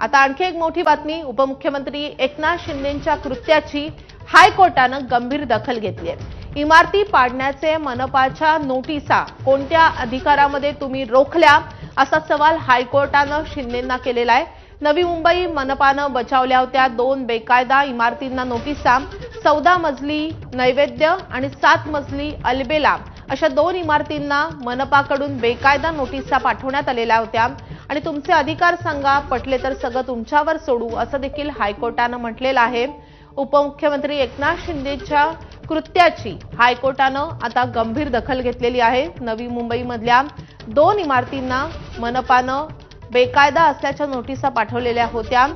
आता आणखी एक मोठी बातमी. उपमुख्यमंत्री एकनाथ शिंदेच्या कृत्याची हायकोर्टानं गंभीर दखल घेतली आहे. इमारती पाडण्याचे मनपाच्या नोटिसा कोणत्या अधिकारामध्ये तुम्ही रोखल्या असा सवाल हायकोर्टानं शिंदेंना केलेला आहे. नवी मुंबई मनपानं बचावल्या होत्या दोन बेकायदा इमारतींना नोटिसा. चौदा मजली नैवेद्य आणि सात मजली अल्बेला अशा दोन इमारतींना मनपाकडून बेकायदा नोटिसा पाठवण्यात आलेल्या होत्या. आणि तुमचे अधिकार सांगा पटले तर सगळं तुमच्यावर सोडू असं देखील हायकोर्टानं म्हटलेलं आहे. उपमुख्यमंत्री एकनाथ शिंदेच्या कृत्याची हायकोर्टानं आता गंभीर दखल घेतलेली आहे. नवी मुंबईमधल्या दोन इमारतींना मनपानं बेकायदा असल्याच्या नोटिसा पाठवलेल्या होत्या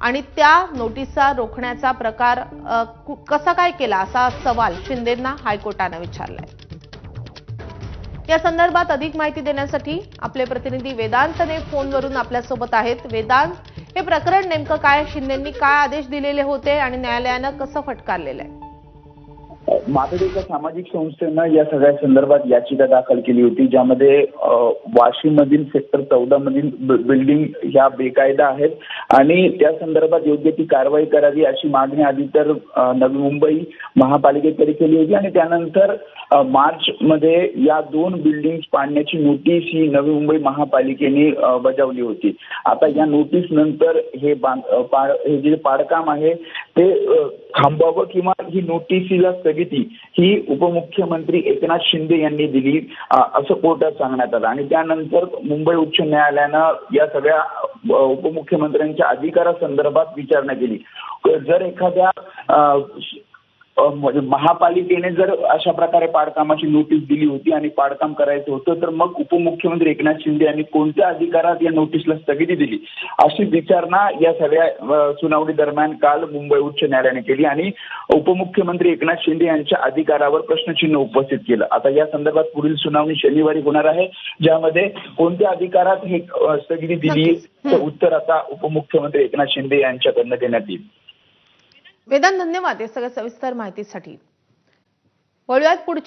आणि त्या नोटिसा रोखण्याचा प्रकार कु- कसा काय केला असा सवाल शिंदेंना हायकोर्टानं विचारलाय. या संदर्भात अधिक माहिती देण्यासाठी आपले प्रतिनिधी वेदांतने फोनवरून आपल्यासोबत आहेत. वेदांत हे प्रकरण नेमकं काय? शिंदेंनी काय आदेश दिलेले होते आणि न्यायालयानं कसं फटकारलेलं आहे? मातोडीच्या सामाजिक संस्थेनं या सगळ्या संदर्भात याचिका दाखल केली होती ज्यामध्ये वाशिम मधील सेक्टर चौदा मधील बिल्डिंग ह्या बेकायदा आहेत आणि त्या संदर्भात योग्य ती कारवाई करावी अशी मागणी आधी तर नवी मुंबई महापालिकेकडे केली होती आणि त्यानंतर मार्च मध्ये या दोन बिल्डिंग पाडण्याची नोटीस ही नवी मुंबई महापालिकेने बजावली होती. आता या नोटीस नंतर हे बांध हे जे पाडकाम आहे ते थांबावं किंवा ही नोटीसीला स्थगिती ही उपमुख्यमंत्री एकनाथ शिंदे यांनी दिली असं कोर्टात सांगण्यात आलं. आणि त्यानंतर मुंबई उच्च न्यायालयानं या सगळ्या उपमुख्यमंत्र्यांच्या अधिकारासंदर्भात विचारणा केली. जर एखाद्या महापालिकेने जर अशा प्रकारे पाडकामाची नोटीस दिली होती आणि पाडकाम करायचं होतं तर मग उपमुख्यमंत्री एकनाथ शिंदे यांनी कोणत्या अधिकारात या नोटीसला स्थगिती दिली? अशी विचारणा या सगळ्या सुनावणी दरम्यान काल मुंबई उच्च न्यायालयाने केली आणि उपमुख्यमंत्री एकनाथ शिंदे यांच्या अधिकारावर प्रश्नचिन्ह उपस्थित केलं. आता या संदर्भात पुढील सुनावणी शनिवारी होणार आहे ज्यामध्ये कोणत्या अधिकारात ही स्थगिती दिली उत्तर आता उपमुख्यमंत्री एकनाथ शिंदे यांच्याकडनं देण्यात येईल. वेदांत धन्यवाद या सगळ्या सविस्तर माहितीसाठी. वळूयात पुढच्या